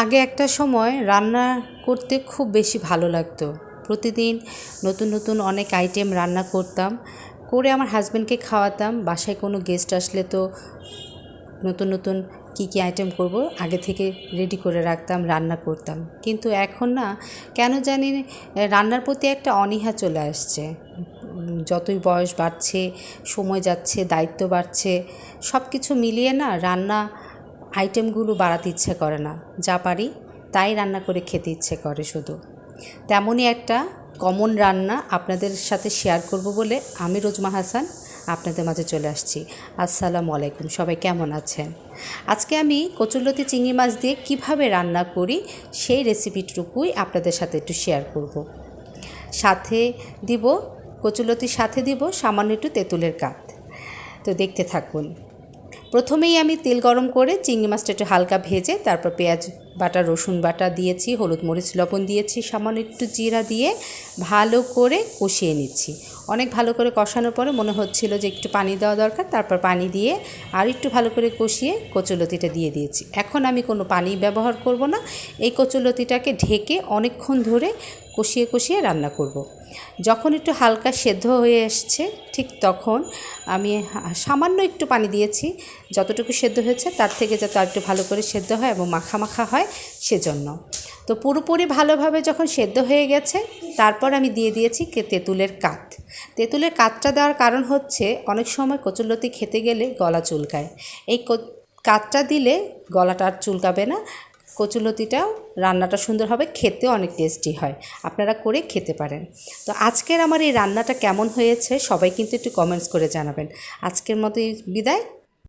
আগে একটা সময় রান্না করতে খুব বেশি ভালো লাগতো। প্রতিদিন নতুন নতুন অনেক আইটেম রান্না করতাম, করে আমার হাজব্যান্ডকে খাওয়াতাম। বাসায় কোনো গেস্ট আসলে তো নতুন নতুন কী কী আইটেম করব, আগে থেকে রেডি করে রাখতাম, রান্না করতাম। কিন্তু এখন না, কেন জানি রান্নার প্রতি একটা অনীহা চলে আসছে। যতই বয়স বাড়ছে, সময় যাচ্ছে, দায়িত্ব বাড়ছে সব কিছু মিলিয়ে না রান্না আইটেমগুলো বাড়াতে ইচ্ছে করে না। যা পারি তাই রান্না করে খেতে ইচ্ছে করে শুধু। তেমনই একটা কমন রান্না আপনাদের সাথে শেয়ার করব বলে আমি রোজমা হাসান আপনাদের মাঝে চলে আসছি। আসসালামু আলাইকুম, সবাই কেমন আছেন? আজকে আমি কচুরলতি চিংড়ি মাছ দিয়ে কীভাবে রান্না করি সেই রেসিপিটুকুই আপনাদের সাথে একটু শেয়ার করব। সাথে দিব কচুলতির সাথে দিব সামান্য একটু তেঁতুলের কাত তো দেখতে থাকুন। প্রথমেই আমি তেল গরম করে চিংড়ি মাছটা একটু হালকা ভেজে তারপর পেঁয়াজ বাটা, রসুন বাটা দিয়েছি, হলুদ মরিচ, লবণ দিয়েছি, সামান্য একটু জিরা দিয়ে ভালো করে কষিয়ে নিচ্ছি অনেক ভালো করে কষানোর পরে মনে হচ্ছিল যে একটু পানি দেওয়া দরকার, তারপর পানি দিয়ে আর একটু ভালো করে কষিয়ে কচুলতিটা দিয়ে দিয়েছি এখন আমি কোনো পানি ব্যবহার করব না, এই কচুলতিটাকে ঢেকে অনেকক্ষণ ধরে কষিয়ে কষিয়ে রান্না করব। যখন একটু হালকা সেদ্ধ হয়ে এসছে, ঠিক তখন আমি সামান্য একটু পানি দিয়েছি, যতটুকু সেদ্ধ হয়েছে তার থেকে যাতে আর একটু ভালো করে সেদ্ধ হয় এবং মাখা মাখা হয় সেজন্য। তো পুরোপুরি ভালোভাবে যখন সেদ্ধ হয়ে গেছে, তারপর আমি দিয়ে দিয়েছি তেঁতুলের কাত। তেঁতুলের কাতটা দেওয়ার কারণ হচ্ছে, অনেক সময় কচুরলতি খেতে গেলে গলা চুলকায়। এই কাতটা দিলে গলাটা আর চুলকাবে না কচুলতিটাও রান্নাটা সুন্দর হবে খেতে অনেক টেস্টি হয়। আপনারা করে খেতে পারেন। তো আজকের আমার এই রান্নাটা কেমন হয়েছে, সবাই কিন্তু একটু কমেন্টস করে জানাবেন। আজকের মতো বিদায়।